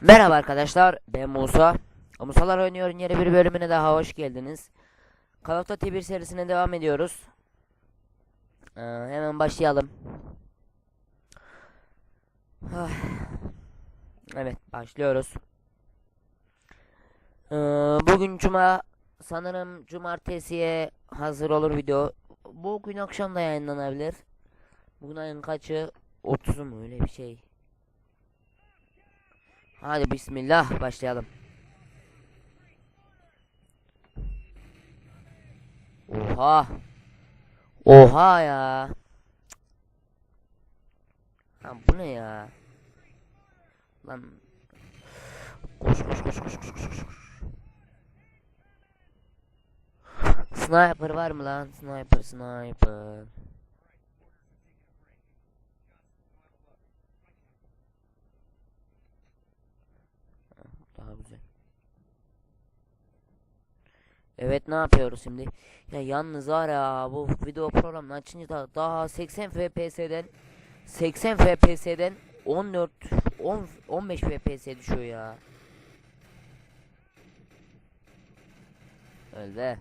Merhaba arkadaşlar, ben Musa. Musalar oynuyorum yeni bir bölümüne daha hoş geldiniz. Call of Duty 1 serisine devam ediyoruz. Ee, hemen başlayalım. Ah. Evet, başlıyoruz. Ee, bugün cuma, sanırım cumartesiye hazır olur video. Bugün akşam da yayınlanabilir. Bugün ayın kaçı? 30'u mu öyle bir şey. Hadi bismillah başlayalım. Oha. Oha ya. Lan bu ne ya? Lan. Koş koş koş koş koş koş. Sniper var mı lan? Sniper sniper. Daha güzel. Evet ne yapıyoruz şimdi? Ya yalnız var ya bu video programını açınca da daha 80 FPS'den 80 FPS'den 14 10 15 FPS düşüyor ya. Öyle.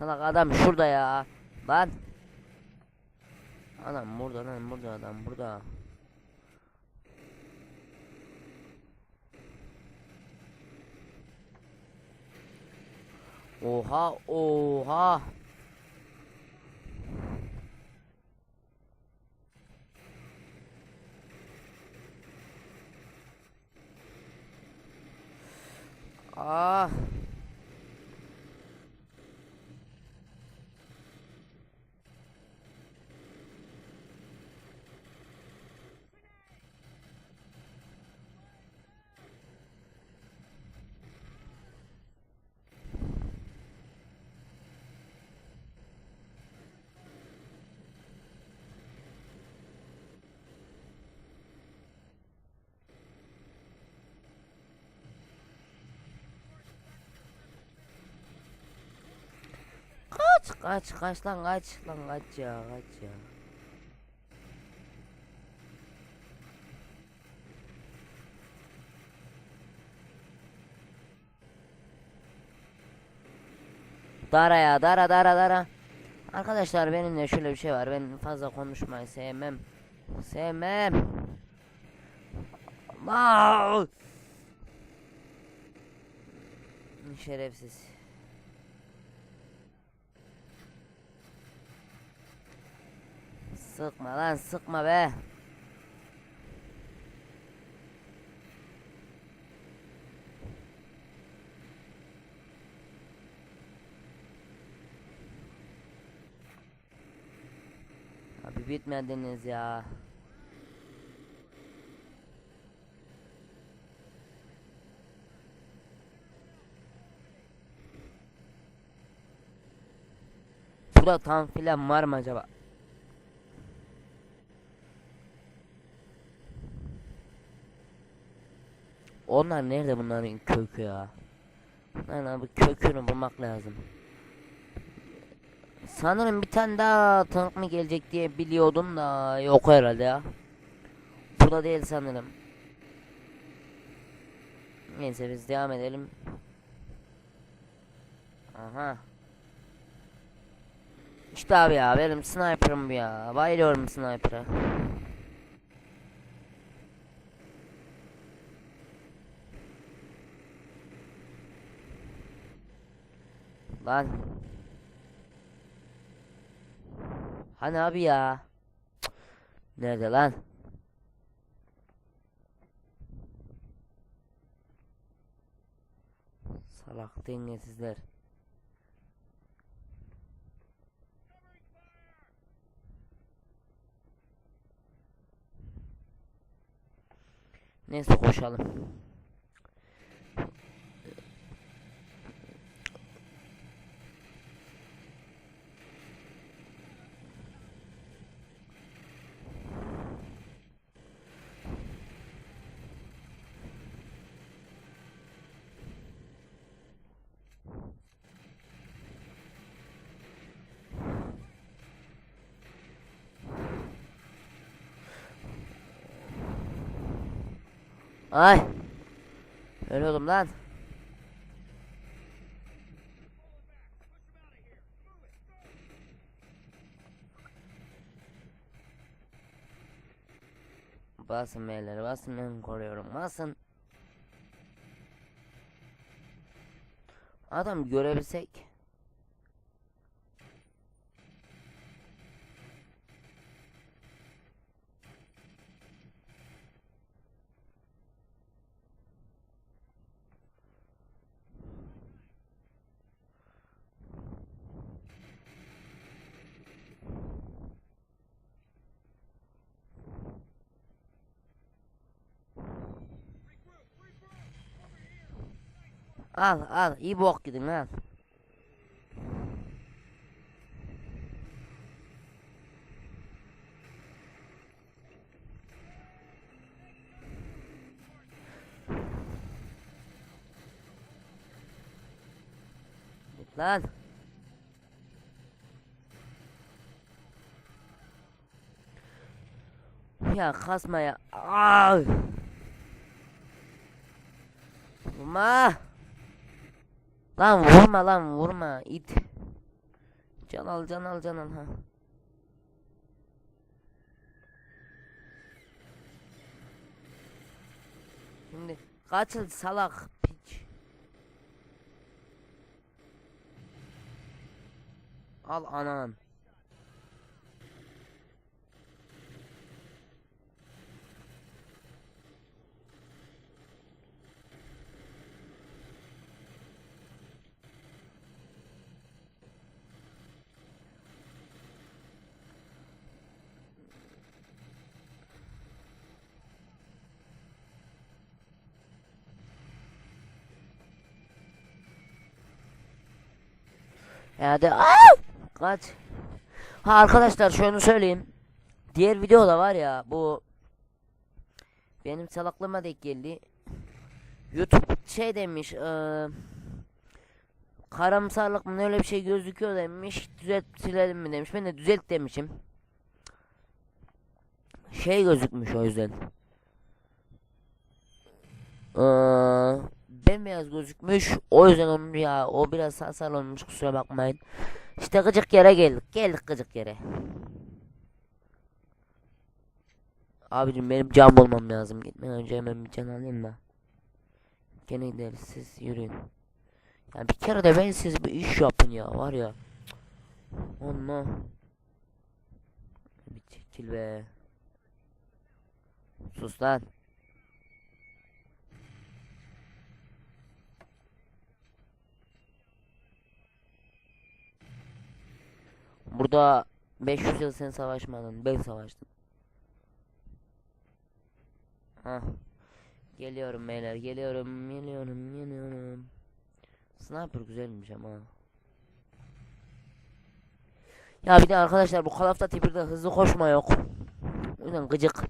Salak adam şurada ya. Lan. Adam burada lan burada adam burada. Oha oha. Ah. Kaç kaç lan kaç lan kaç ya kaç ya. Dara ya dara dara dara. Arkadaşlar benim de şöyle bir şey var. Ben fazla konuşmayı sevmem. Sevmem. Allah! Şerefsiz. Sıkma lan sıkma be. Abi bitmediniz ya. Burada tank filan var mı acaba? Onlar nerede bunların kökü ya? Bunların abi kökünü bulmak lazım. Sanırım bir tane daha tank mı gelecek diye biliyordum da yok herhalde ya. Burada değil sanırım. Neyse biz devam edelim. Aha. İşte abi ya benim sniper'ım ya. Bayılıyorum sniper'a. Lan. Hani abi ya? Nerede lan? Salak dengesizler. Neyse koşalım. Ay. Ölüyordum lan. Basın beyler basın ben koruyorum basın. Adam görebilsek. Al al iyi bok gidin al. Git lan. Ya kasma ya. Ay. Vurma. Lan vurma lan vurma it. Can al can al can al ha. Şimdi kaçıl salak piç. Al anan. Ya de Aa! kaç. Ha arkadaşlar şunu söyleyeyim. Diğer videoda var ya bu benim salaklığıma denk geldi. YouTube şey demiş eee karamsarlık mı öyle bir şey gözüküyor demiş. Düzelt silelim mi demiş. Ben de düzelt demişim. Şey gözükmüş o yüzden. Eee bembeyaz gözükmüş. O yüzden onun ya o biraz hasar olmuş kusura bakmayın. İşte gıcık yere geldik. Geldik gıcık yere. Abicim benim cam olmam lazım. Gitmeden önce hemen bir can alayım da. Gene gideriz siz yürüyün. Ya bir kere de ben siz bir iş yapın ya var ya. Allah. Bir çekil be. Sus lan. Burada 500 yıl sen savaşmadın. Ben savaştım. Hah. Geliyorum beyler. Geliyorum. Geliyorum. Geliyorum. Sniper güzelmiş ama. Ya bir de arkadaşlar bu Duty 1'de hızlı koşma yok. O yüzden gıcık.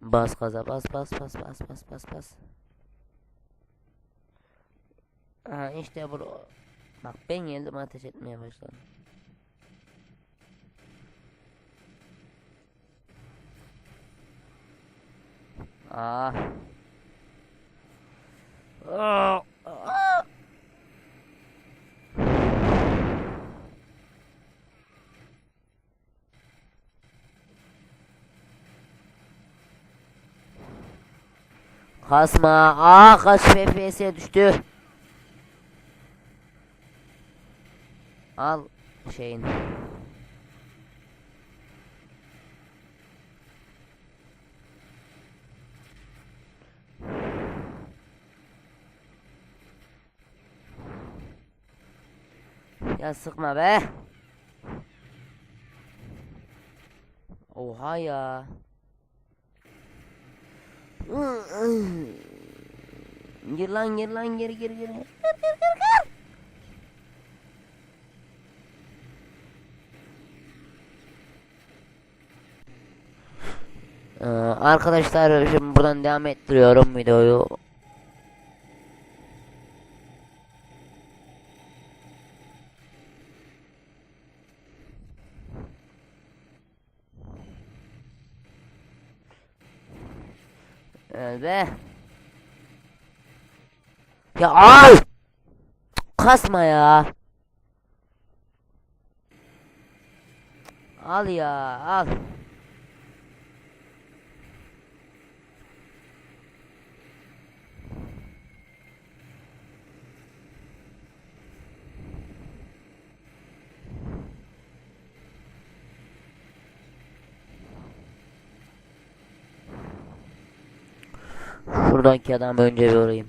Bas gaza bas bas bas bas bas bas bas. Aha işte bu. Bak ben geldim ateş etmeye başladım. Ah. Ah. Ah. Kasma. Ah kaç FPS'e düştü. Al şeyin. Ya sıkma be. Oha ya. Gir lan gir lan gir gir gir. Gir gir gir arkadaşlar şimdi buradan devam ettiriyorum videoyu. Ve Ya ay! Kasma ya. Al ya, al. Şuradaki adamı önce bir vurayım.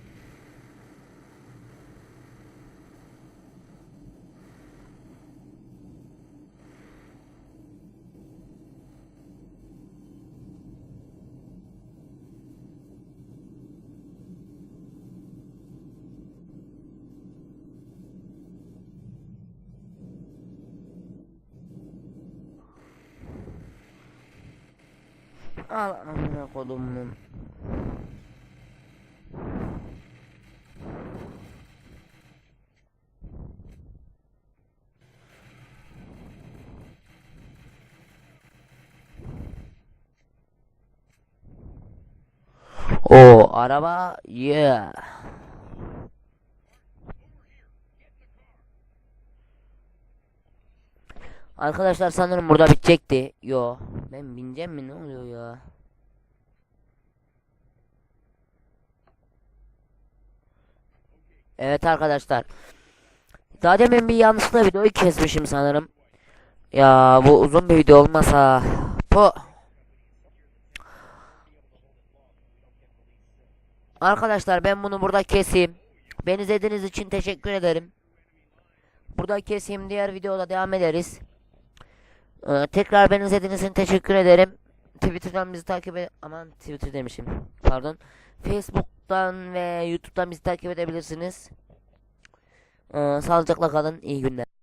Al amına kodumun. O araba yeah. Arkadaşlar sanırım burada bitecekti. Yo. Ben bineceğim mi ne oluyor ya? Evet arkadaşlar. Daha demin bir yanlışlıkla videoyu kesmişim sanırım. Ya bu uzun bir video olmasa. Bu. Arkadaşlar ben bunu burada keseyim. Beni izlediğiniz için teşekkür ederim. Burada keseyim diğer videoda devam ederiz. Ee, tekrar beni izlediğiniz için teşekkür ederim. Twitter'dan bizi takip ed aman Twitter demişim. Pardon. Facebook'tan ve YouTube'dan bizi takip edebilirsiniz. Ee, sağlıcakla kalın. İyi günler.